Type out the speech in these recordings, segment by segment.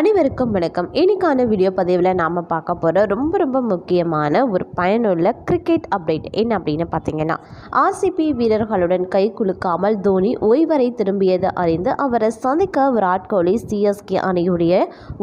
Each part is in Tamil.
அனைவருக்கும் வணக்கம். இன்னைக்கான வீடியோ பதிவில் நாம் பார்க்க போகிற ரொம்ப ரொம்ப முக்கியமான ஒரு பயனுள்ள கிரிக்கெட் அப்டேட் என்ன அப்படின்னு பார்த்தீங்கன்னா ஆர்சிபி வீரர்களுடன் கை குலுக்காமல் தோனி ஓய்வறை திரும்பியது அறிந்து அவரை சந்திக்க விராட் கோலி சிஎஸ்கே அணியுடைய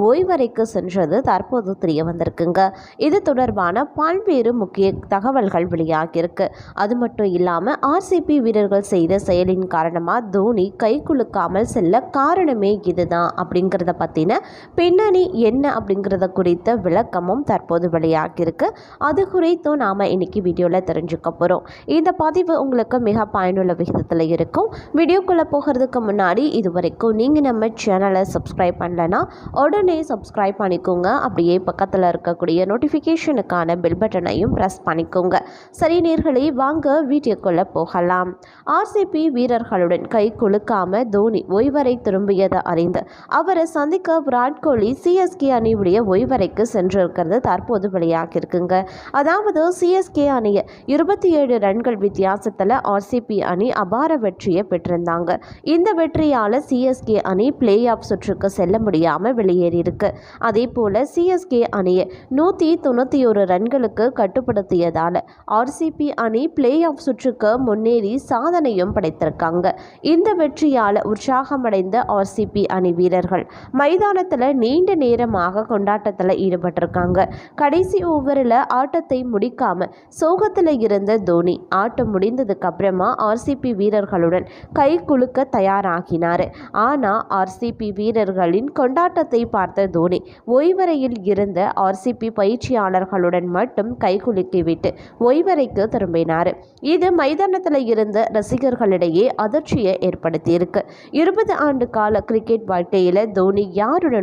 ஓய்வறைக்கு சென்றது தற்போது தெரிய வந்திருக்குங்க. இது தொடர்பான பல்வேறு முக்கிய தகவல்கள் வெளியாகியிருக்கு அது மட்டும் இல்லாமல் ஆர்சிபி வீரர்கள் செய்த செயலின் காரணமாக தோனி கை குலுக்காமல் செல்ல காரணமே இதுதான் அப்படிங்கிறத பற்றின பின்னணி என்ன அப்படிங்கிறத குறித்த விளக்கமும் தற்போது வெளியாகியிருக்கு. அது குறித்தும் நாம் இன்னைக்கு வீடியோவில் தெரிஞ்சுக்க போகிறோம் இந்த பதிவு உங்களுக்கு மிக பயனுள்ள விகிதத்தில் இருக்கும். வீடியோக்குள்ளே போகிறதுக்கு முன்னாடி இது வரைக்கும் நீங்கள் நம்ம சேனலை சப்ஸ்கிரைப் பண்ணலைன்னா உடனே சப்ஸ்கிரைப் பண்ணிக்கோங்க. அப்படியே பக்கத்தில் இருக்கக்கூடிய நோட்டிஃபிகேஷனுக்கான பெல் பட்டனையும் ப்ரெஸ் பண்ணிக்கோங்க. சரி நேர்களே வாங்க வீடியோக்குள்ளே போகலாம். ஆர்சிபி வீரர்களுடன் கை குலுக்காமல் தோனி ஓய்வரை திரும்பியதை அறிந்து அவரை சந்திக்க விராட் கோலி சிஎஸ்கே அணியுடைய ஓய்வறைக்கு சென்றிருக்கிறது. தற்போது வெளியாகியிருக்குங்க. அதாவது சிஎஸ்கே அணியை இருபத்தி ஏழு ரன்கள் வித்தியாசத்தில் ஆர்சிபி அணி அபார வெற்றியை பெற்றிருந்தாங்க. இந்த வெற்றியால் சிஎஸ்கே அணி பிளே ஆஃப் சுற்றுக்கு செல்ல முடியாமல் வெளியேறியிருக்கு. அதே போல் சிஎஸ்கே அணியை நூற்றி தொண்ணூற்றி ஒரு ரன்களுக்கு கட்டுப்படுத்தியதால் ஆர்சிபி அணி பிளே ஆஃப் சுற்றுக்கு முன்னேறி சாதனையும் படைத்திருக்காங்க. இந்த வெற்றியால் உற்சாகமடைந்த ஆர்சிபி அணி வீரர்கள் மைதானத்தில் நீண்ட நேரமாக கொண்டாட்டத்தில் ஈடுபட்டிருக்காங்க. கடைசி ஓவரில் ஆட்டத்தை முடிக்காம சோகத்தில் இருந்த தோனி ஆட்டம் முடிந்ததுக்கு அப்புறமா ஆர்சிபி வீரர்களுடன் கை குலுக்க தயாராகினார். ஆனால் ஆர்சிபி வீரர்களின் கொண்டாட்டத்தை பார்த்த தோனி ஓய்வறையில் இருந்த ஆர்சிபி பயிற்சியாளர்களுடன் மட்டும் கை குலுக்கிவிட்டு ஓய்வறைக்கு திரும்பினார். இது மைதானத்தில் இருந்த ரசிகர்களிடையே அதிர்ச்சியை ஏற்படுத்தியிருக்கு. இருபது ஆண்டு கால கிரிக்கெட் வாழ்க்கையில் தோனி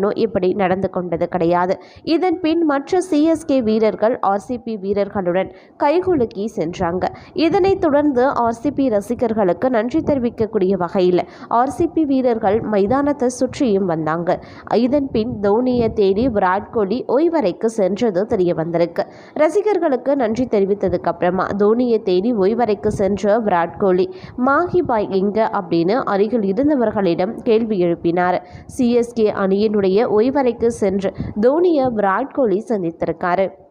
யாருடனும் இப்படி நடந்து கொண்டது கிடையாது. இதன் பின் மற்ற சிஎஸ்கே வீரர்கள் ஆர்சிபி வீரர்களுடன் கைகுலுக்கி சென்றாங்க. இதனைத் தொடர்ந்து ஆர்சிபி ரசிகர்களுக்கு நன்றி தெரிவிக்கக்கூடிய வகையில் ஆர்சிபி வீரர்கள் மைதானத்தை சுற்றியும் வந்தாங்க. இதன் பின் தோனியை தேடி விராட் கோலி ஓய்வறைக்கு சென்றது தெரிய வந்திருக்கு ரசிகர்களுக்கு நன்றி தெரிவித்ததுக்கு அப்புறமா தோனியை தேடி ஓய்வறைக்கு சென்ற விராட் கோலி மாஹி பாய் எங்க? அப்படின்னு அருகில் இருந்தவர்களிடம் கேள்வி எழுப்பினார். சிஎஸ்கே அணியினுடைய ஓய்வறைக்கு சென்று தோனியை விராட் கோலி சந்தித்திருக்காரு.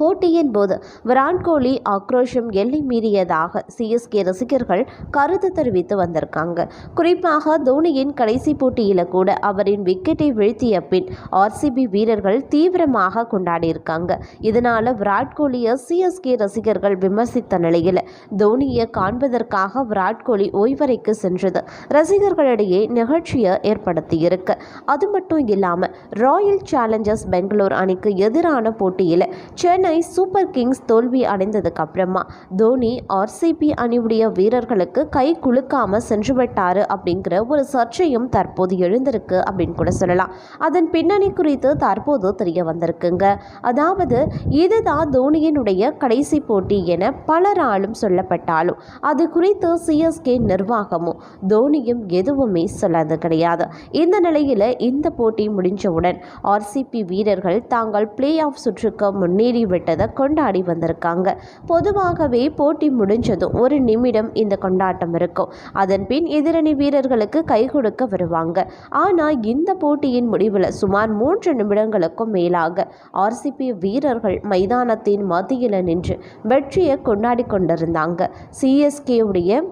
போட்டியின் போது விராட் கோலி ஆக்ரோஷம் எல்லை மீறியதாக சிஎஸ்கே ரசிகர்கள் கருத்து தெரிவித்து வந்திருக்காங்க. குறிப்பாக தோனியின் கடைசி போட்டியில் கூட அவரின் விக்கெட்டை வீழ்த்திய பின் ஆர்சிபி வீரர்கள் தீவிரமாக கொண்டாடியிருக்காங்க இதனால விராட் கோலியை சிஎஸ்கே ரசிகர்கள் விமர்சித்த நிலையில் தோனியை காண்பதற்காக விராட் கோலி ஓய்வறைக்கு சென்றது. ரசிகர்களிடையே நிகழ்ச்சியை ஏற்படுத்தியிருக்கு அது மட்டும் இல்லாமல் ராயல் சேலஞ்சர்ஸ் பெங்களூர் அணிக்கு எதிரான போட்டியில் சென்னை சென்னை சூப்பர் கிங்ஸ் தோல்வி அடைந்ததுக்கு அப்புறமா தோனி ஆர்சிபி அணியுடைய வீரர்களுக்கு கை குலுக்காமல் சென்று விட்டாரு அப்படிங்கிற ஒரு சர்ச்சையும் தற்போது எழுந்திருக்கு அப்படின்னு கூட சொல்லலாம். அதன் பின்னணி குறித்து தற்போது தெரிய வந்திருக்குங்க. அதாவது இதுதான் தோனியினுடைய கடைசி போட்டி என பலராலும் சொல்லப்பட்டாலும் அது குறித்து சிஎஸ்கே நிர்வாகமும் தோனியும் எதுவுமே சொல்லாது கிடையாது. இந்த நிலையில் இந்த போட்டி முடிஞ்சவுடன் ஆர்சிபி வீரர்கள் தாங்கள் பிளே ஆஃப் சுற்றுக்கு முன்னேறி விட்டதை கொண்டாடி வந்திருக்காங்க. பொதுவாகவே போட்டி முடிஞ்சதும் ஒரு நிமிடம் இந்த கொண்டாட்டம் இருக்கும். அதன்பின் எதிரணி வீரர்களுக்கு கை கொடுக்க வருவாங்க. ஆனால் இந்த போட்டியின் முடிவில் சுமார் மூன்று நிமிடங்களுக்கும் மேலாக ஆர்சிபி வீரர்கள் மைதானத்தின் மத்தியில் நின்று வெற்றியை கொண்டாடி கொண்டிருந்தாங்க. சிஎஸ்கேவுடைய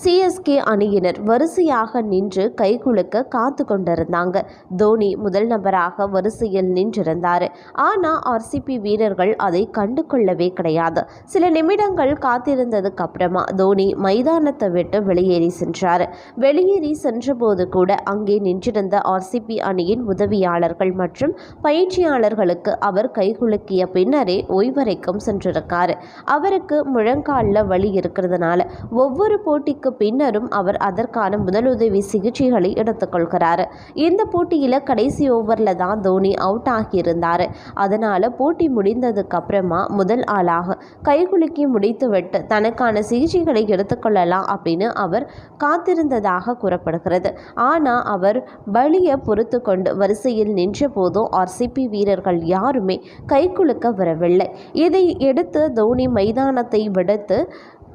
சிஎஸ்கே அணியினர் வரிசையாக நின்று கைகுலுக்க காத்து கொண்டிருந்தாங்க. தோனி முதல் நபராக வரிசையில் நின்றிருந்தார். ஆனால் ஆர்சிபி வீரர்கள் அதை கண்டு கொள்ளவே கிடையாது. சில நிமிடங்கள் காத்திருந்ததுக்கு அப்புறமா தோனி மைதானத்தை விட்டு வெளியேறி சென்றார். வெளியேறி சென்றபோது கூட அங்கே நின்றிருந்த ஆர்சிபி அணியின் உதவியாளர்கள் மற்றும் பயிற்சியாளர்களுக்கு அவர் கைகுலுக்கிய பின்னரே ஓய்வறைக்கும் சென்றிருக்கார். அவருக்கு முழங்காலில் வலி இருக்கிறதுனால ஒவ்வொரு போட்டி போட்டிக்கு பின்னரும் அவர் அதற்கான முதலுதவி சிகிச்சைகளை எடுத்துக்கொள்கிறார். இந்த போட்டியில் கடைசி ஓவரில் தான் தோனி அவுட் ஆகியிருந்தார். அதனால் போட்டி முடிந்ததுக்கு அப்புறமா முதல் ஆளாக கைகுலுக்கி முடித்துவிட்டு தனக்கான சிகிச்சைகளை எடுத்துக்கொள்ளலாம் அப்படின்னு அவர் காத்திருந்ததாக கூறப்படுகிறது. ஆனால் அவர் பலியை பொறுத்து கொண்டு வரிசையில் நின்ற போதும் ஆர்சிபி வீரர்கள் யாருமே கைகுலுக்க வரவில்லை. இதை எடுத்து தோனி மைதானத்தை விடுத்து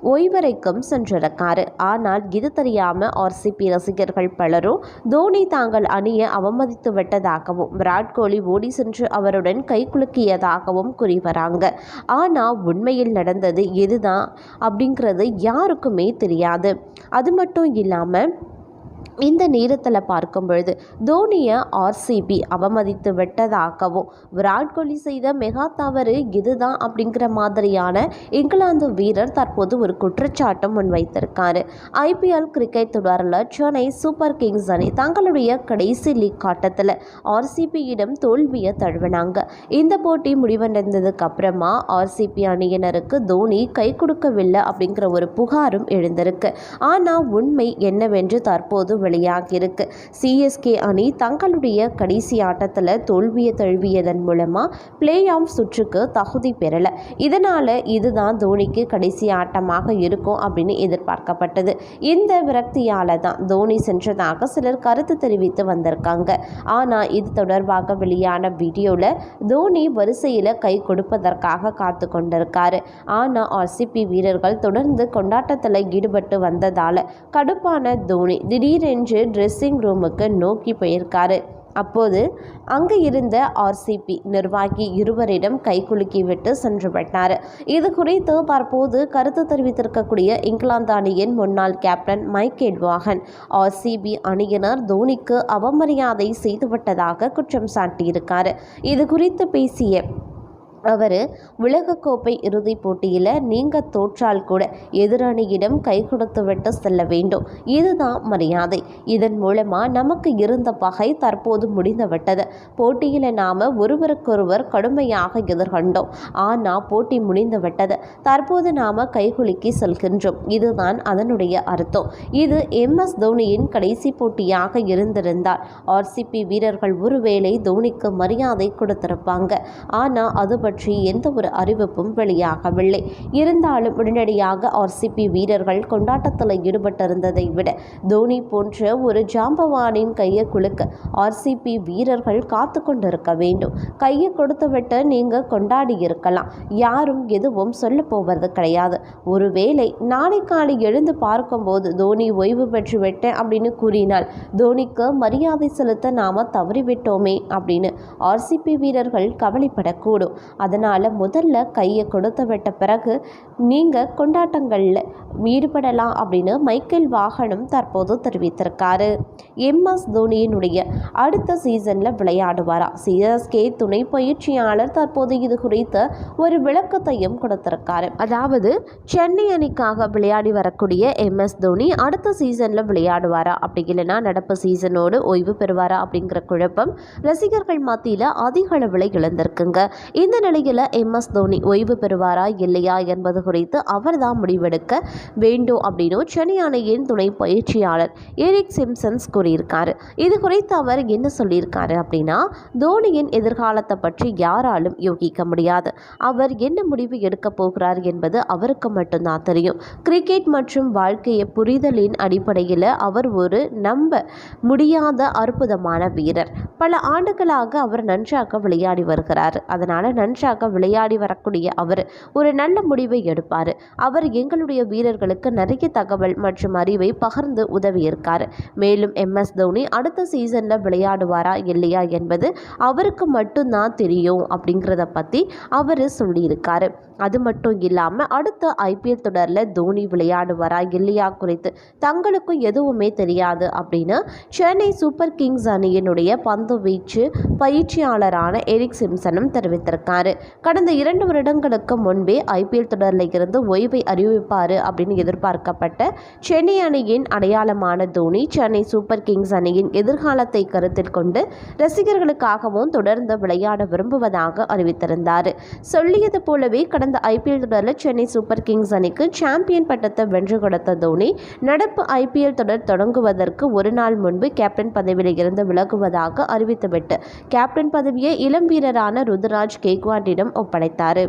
ஓய்வறைக்கும் சென்றிருக்காரு ஆனால் இது தெரியாம ஆர்சிபி ரசிகர்கள் பலரும் தோனி தாங்கள் அணியை அவமதித்து விட்டதாகவும் விராட் கோலி ஓடி சென்று அவருடன் கைகுலுக்கியதாகவும் கூறி வராங்க. ஆனால் உண்மையில் நடந்தது எதுதான் அப்படிங்கிறது யாருக்குமே தெரியாது. அது மட்டும் இல்லாமல் இந்த நேரத்தில் பார்க்கும் பொழுது தோனியை ஆர்சிபி அவமதித்து விட்டதாகவும் விராட் கோலி செய்த மெகா தவறு இதுதான் அப்படிங்கிற மாதிரியான இங்கிலாந்து வீரர் தற்போது ஒரு குற்றச்சாட்டும் முன்வைத்திருக்காரு. ஐபிஎல் கிரிக்கெட் தொடரில் சென்னை சூப்பர் கிங்ஸ் அணி தங்களுடைய கடைசி லீக் ஆட்டத்தில் ஆர்சிபியிடம் தோல்வியை தழுவினாங்க. இந்த போட்டி முடிவடைந்ததுக்கு அப்புறமா ஆர்சிபி அணியினருக்கு தோனி கை கொடுக்கவில்லை அப்படிங்கிற ஒரு புகாரும் எழுந்திருக்கு. ஆனால் உண்மை என்னவென்று தற்போது வெளியாகியிருக்கு. சிஎஸ்கே அணி தங்களுடைய கடைசி ஆட்டத்தில் தோல்வியை தழுவியதன் மூலமாக பிளே ஆஃப் சுற்றுக்கு தகுதி பெறலை. இதனால் இதுதான் தோனிக்கு கடைசி ஆட்டமாக இருக்கும் அப்படின்னு எதிர்பார்க்கப்பட்டது. இந்த விரக்தியால் தான் தோனி சென்றதாக சிலர் கருத்து தெரிவித்து வந்திருக்காங்க. ஆனால் இது தொடர்பாக வெளியான வீடியோவில் தோனி வரிசையில் கை கொடுப்பதற்காக காத்து கொண்டிருக்காரு. ஆனால் ஆர்சிபி வீரர்கள் தொடர்ந்து கொண்டாட்டத்தில் ஈடுபட்டு வந்ததால் கடுப்பான தோனி திடீரென என்று ட்ரெஸ்ஸிங் ரூமுக்கு நோக்கி போயிருக்காரு. அப்போது அங்கு இருந்த ஆர்சிபி நிர்வாகி இருவரிடம் கைகுலுக்கிவிட்டு சென்று விட்டார். இது குறித்து தற்போது கருத்து தெரிவித்திருக்கக்கூடிய இங்கிலாந்து அணியின் முன்னாள் கேப்டன் மைக் எட்வாகன் ஆர்சிபி அணியினர் தோனிக்கு அவமரியாதை செய்துவிட்டதாக குற்றம் சாட்டியிருக்கார். இது குறித்து பேசிய அவர் உலகக்கோப்பை இறுதிப் போட்டியில் நீங்கள் தோற்றால் கூட எதிரணியிடம் கை கொடுத்துவிட்டு செல்ல வேண்டும். இதுதான் மரியாதை. இதன் மூலமாக நமக்கு இருந்த பகை தற்போது முடிந்துவிட்டது. போட்டியில் நாம் ஒருவருக்கொருவர் கடுமையாக எதிர்கொண்டோம். ஆனால் போட்டி முடிந்துவிட்டது. தற்போது நாம் கைகுலுக்கி செல்கின்றோம். இதுதான் அதனுடைய அர்த்தம். இது எம். எஸ். தோனியின் கடைசி போட்டியாக இருந்திருந்தால் ஆர்சிபி வீரர்கள் ஒருவேளை தோனிக்கு மரியாதை கொடுத்திருப்பாங்க. ஆனால் அது பற்றி பற்றி எந்த ஒரு அறிவிப்பும் வெளியாகவில்லை. இருந்தாலும் உடனடியாக ஆர்சிபி வீரர்கள் கொண்டாட்டத்தில் ஈடுபட்டிருந்ததை விட தோனி போன்ற ஒரு ஜாம்பவானின் கையை குலுக்க ஆர்சிபி வீரர்கள் காத்து கொண்டிருக்க வேண்டும். கையை கொடுத்துவிட்டு நீங்கள் கொண்டாடி இருக்கலாம். யாரும் எதுவும் சொல்ல போவது கிடையாது. ஒருவேளை நாளை காலை எழுந்து பார்க்கும்போது தோனி ஓய்வு பெற்று விட்டேன் அப்படின்னு கூறினால் தோனிக்கு மரியாதை செலுத்த நாம தவறிவிட்டோமே அப்படின்னு ஆர்சிபி வீரர்கள் கவலைப்படக்கூடும். அதனால் முதல்ல கையை கொடுத்து விட்ட பிறகு நீங்கள் கொண்டாட்டங்களில் ஈடுபடலாம் அப்படின்னு மைக்கேல் வாகனம் தற்போது தெரிவித்திருக்காரு. எம்எஸ் தோனியினுடைய அடுத்த சீசனில் விளையாடுவாரா? சிஎஸ்கே துணை பயிற்சியாளர் தற்போது இது குறித்து ஒரு விளக்கத்தையும் கொடுத்திருக்காரு. அதாவது சென்னை அணிக்காக விளையாடி வரக்கூடிய எம்எஸ் தோனி அடுத்த சீசனில் விளையாடுவாரா? அப்படி இல்லைன்னா நடப்பு சீசனோடு ஓய்வு பெறுவாரா? அப்படிங்கிற குழப்பம் ரசிகர்கள் மத்தியில் அதிக அளவில் இழந்திருக்குங்க இந்த நிலையில் எம் எஸ் தோனி ஓய்வு பெறுவாரா இல்லையா என்பது குறித்து அவர் தான் முடிவெடுக்க வேண்டும் அப்படின்னு சென்னை அணியின் துணை பயிற்சியாளர் எரிக் சிம்சன்ஸ் கூறியிருக்காரு. இது குறித்து அவர் என்ன சொல்லியிருக்காரு அப்படின்னா தோனியின் எதிர்காலத்தை பற்றி யாராலும் யோகிக்க முடியாது. அவர் என்ன முடிவு எடுக்கப் போகிறார் என்பது அவருக்கு மட்டும்தான் தெரியும். கிரிக்கெட் மற்றும் வாழ்க்கையை புரிதலின் அடிப்படையில் அவர் ஒரு நம்ப முடியாத அற்புதமான வீரர். பல ஆண்டுகளாக அவர் நன்றாக விளையாடி வருகிறார். அதனால் நன்றாக விளையாடி வரக்கூடிய அவர் ஒரு நல்ல முடிவை எடுப்பார். அவர் எங்களுடைய வீரர்களுக்கு நிறைய தகவல் மற்றும் அறிவை பகிர்ந்து உதவியிருக்கார். மேலும் எம். எஸ். தோனி அடுத்த சீசனில் விளையாடுவாரா இல்லையா என்பது அவருக்கு மட்டும்தான் தெரியும் அப்படிங்கிறத பற்றி அவர் சொல்லியிருக்காரு. அது மட்டும் இல்லாமல் அடுத்த ஐபிஎல் தொடரில் தோனி விளையாடுவாரா இல்லையா குறித்து தங்களுக்கும் எதுவுமே தெரியாது அப்படின்னு சென்னை சூப்பர் கிங்ஸ் அணியினுடைய பந்து வீச்சு பயிற்சியாளரான எரிக் சிம்சனும் தெரிவித்திருக்காரு. கடந்த இரண்டு வருடங்களுக்கு முன்பே ஐபிஎல் தொடரில் இருந்து ஓய்வை அறிவிப்பார் அப்படின்னு எதிர்பார்க்கப்பட்ட சென்னை அணியின் அடையாளமான தோனி சென்னை சூப்பர் கிங்ஸ் அணியின் எதிர்காலத்தை கருத்தில் கொண்டு ரசிகர்களுக்காகவும் தொடர்ந்து விளையாட விரும்புவதாக அறிவித்திருந்தார். சொல்லியது போலவே கடந்த கடந்த ஐபிஎல் தொடரில் சென்னை சூப்பர் கிங்ஸ் அணிக்கு சாம்பியன் பட்டத்தை வென்று கொடுத்த தோனி நடப்பு ஐபிஎல் தொடர் தொடங்குவதற்கு ஒரு நாள் முன்பு கேப்டன் பதவியில் இருந்து விலகுவதாக அறிவித்துவிட்டு கேப்டன் பதவியை இளம் வீரரான ருதுராஜ் கேக்வாட்டிடம் ஒப்படைத்தார்.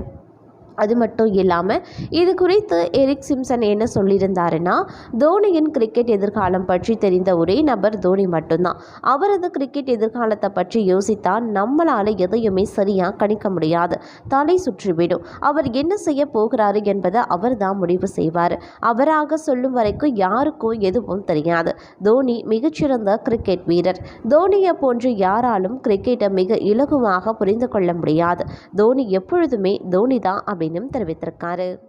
அது மட்டும் இல்லாமல் இது குறித்து எரிக் சிம்சன் என்ன சொல்லியிருந்தாருன்னா தோனியின் கிரிக்கெட் எதிர்காலம் பற்றி தெரிந்த ஒரே நபர் தோனி மட்டும்தான். அவரது கிரிக்கெட் எதிர்காலத்தை பற்றி யோசித்தால் நம்மளால் எதையுமே சரியாக கணிக்க முடியாது. தலை சுற்றிவிடும். அவர் என்ன செய்ய போகிறாரு என்பதை அவர் தான் முடிவு செய்வார். அவராக சொல்லும் வரைக்கும் யாருக்கும் எதுவும் தெரியாது. தோனி மிகச்சிறந்த கிரிக்கெட் வீரர். தோனியை போன்று யாராலும் கிரிக்கெட்டை மிக இலகுவாக புரிந்து கொள்ள முடியாது. தோனி எப்பொழுதுமே தோனி தான் அப்படின்னும் தெரிவித்திருக்காரு.